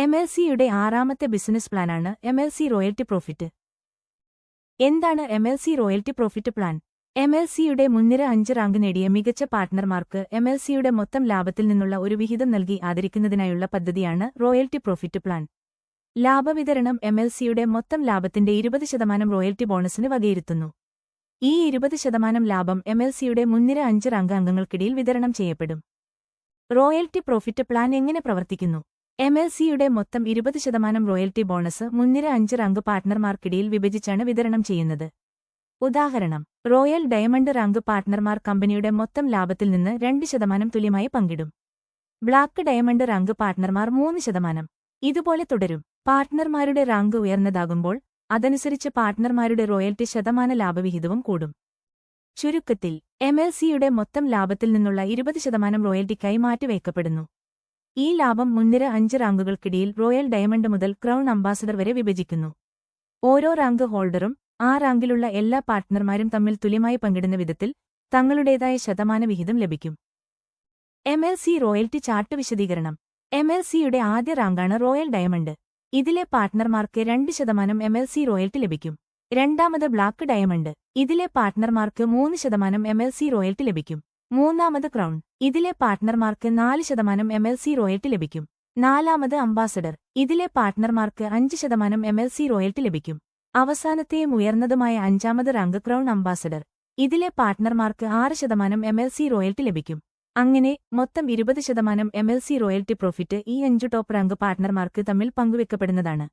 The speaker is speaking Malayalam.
എം എൽ സിയുടെ ആറാമത്തെ ബിസിനസ് പ്ലാനാണ് M L C royalty profit എന്താണ് M L C royalty profit plan M L സിയുടെ മുൻനിര അഞ്ച് റാങ്ക് നേടിയ മികച്ച പാർട്ട്ണർമാർക്ക് എം എൽ സിയുടെ മൊത്തം ലാഭത്തിൽ നിന്നുള്ള ഒരു വിഹിതം നൽകി ആദരിക്കുന്നതിനായുള്ള പദ്ധതിയാണ് റോയൽറ്റി പ്രോഫിറ്റ് പ്ലാൻ ലാഭവിതരണം എം എൽ സിയുടെ മൊത്തം ലാഭത്തിന്റെ ഇരുപത് ശതമാനം റോയൽറ്റി ബോണസിന് വകയിരുത്തുന്നു. ഈ ഇരുപത് ശതമാനം ലാഭം എം എൽ സിയുടെ മുൻനിര അഞ്ച് റാങ്ക് അംഗങ്ങൾക്കിടയിൽ വിതരണം ചെയ്യപ്പെടും. റോയൽറ്റി പ്രോഫിറ്റ് പ്ലാൻ എങ്ങനെ പ്രവർത്തിക്കുന്നു? എം എൽ സിയുടെ മൊത്തം ഇരുപത് ശതമാനം റോയൽറ്റി ബോണസ് മുൻനിര അഞ്ച് റാങ്ക് പാർട്ട്ണർമാർക്കിടയിൽ വിഭജിച്ചാണ് വിതരണം ചെയ്യുന്നത്. ഉദാഹരണം റോയൽ ഡയമണ്ട് റാങ്ക് പാർട്ട്ണർമാർ കമ്പനിയുടെ മൊത്തം ലാഭത്തിൽ നിന്ന് രണ്ട് ശതമാനം തുല്യമായി പങ്കിടും. ബ്ലാക്ക് ഡയമണ്ട് റാങ്ക് പാർട്ട്ണർമാർ മൂന്ന് ശതമാനം. ഇതുപോലെ തുടരും. പാർട്ട്ണർമാരുടെ റാങ്ക് ഉയർന്നതാകുമ്പോൾ അതനുസരിച്ച് പാർട്ട്ണർമാരുടെ റോയൽറ്റി ശതമാന ലാഭവിഹിതവും കൂടും. ചുരുക്കത്തിൽ എം എൽ സിയുടെ മൊത്തം ലാഭത്തിൽ നിന്നുള്ള ഇരുപത് ശതമാനം റോയൽറ്റിക്കായി മാറ്റിവയ്ക്കപ്പെടുന്നു. ഈ ലാഭം മുൻനിര അഞ്ച് റാങ്കുകൾക്കിടയിൽ റോയൽ ഡയമണ്ട് മുതൽ ക്രൗൺ അംബാസഡർ വരെ വിഭജിക്കുന്നു. ഓരോ റാങ്ക് ഹോൾഡറും ആ റാങ്കിലുള്ള എല്ലാ പാർട്ട്ണർമാരും തമ്മിൽ തുല്യമായി പങ്കിടുന്ന വിധത്തിൽ തങ്ങളുടേതായ ശതമാന വിഹിതം ലഭിക്കും. M L C royalty chart വിശദീകരണം. എം എൽ സിയുടെ ആദ്യ റാങ്കാണ് റോയൽ ഡയമണ്ട്. ഇതിലെ പാർട്ട്ണർമാർക്ക് രണ്ട് ശതമാനം എം എൽ സി റോയൽറ്റി ലഭിക്കും. രണ്ടാമത് ബ്ലാക്ക് ഡയമണ്ട്. ഇതിലെ പാർട്ട്ണർമാർക്ക് മൂന്ന് ശതമാനം എം എൽ സി റോയൽറ്റി ലഭിക്കും. മൂന്നാമത് ക്രൗൺ. ഇതിലെ പാർട്ട്ണർമാർക്ക് നാല് ശതമാനം എം എൽ സി റോയൽറ്റി ലഭിക്കും. നാലാമത് അംബാസഡർ. ഇതിലെ പാർട്ട്ണർമാർക്ക് അഞ്ച് ശതമാനം എം എൽ സി റോയൽറ്റി ലഭിക്കും. അവസാനത്തെയും ഉയർന്നതുമായ അഞ്ചാമത് റാങ്ക് ക്രൗൺ അംബാസഡർ. ഇതിലെ പാർട്ട്ണർമാർക്ക് ആറ് ശതമാനം എം എൽ സി റോയൽറ്റി ലഭിക്കും. അങ്ങനെ മൊത്തം ഇരുപത് ശതമാനം M L C royalty profit ഈ അഞ്ചു ടോപ്പ് റാങ്ക് പാർട്ട്ണർമാർക്ക് തമ്മിൽ പങ്കുവെക്കപ്പെടുന്നതാണ്.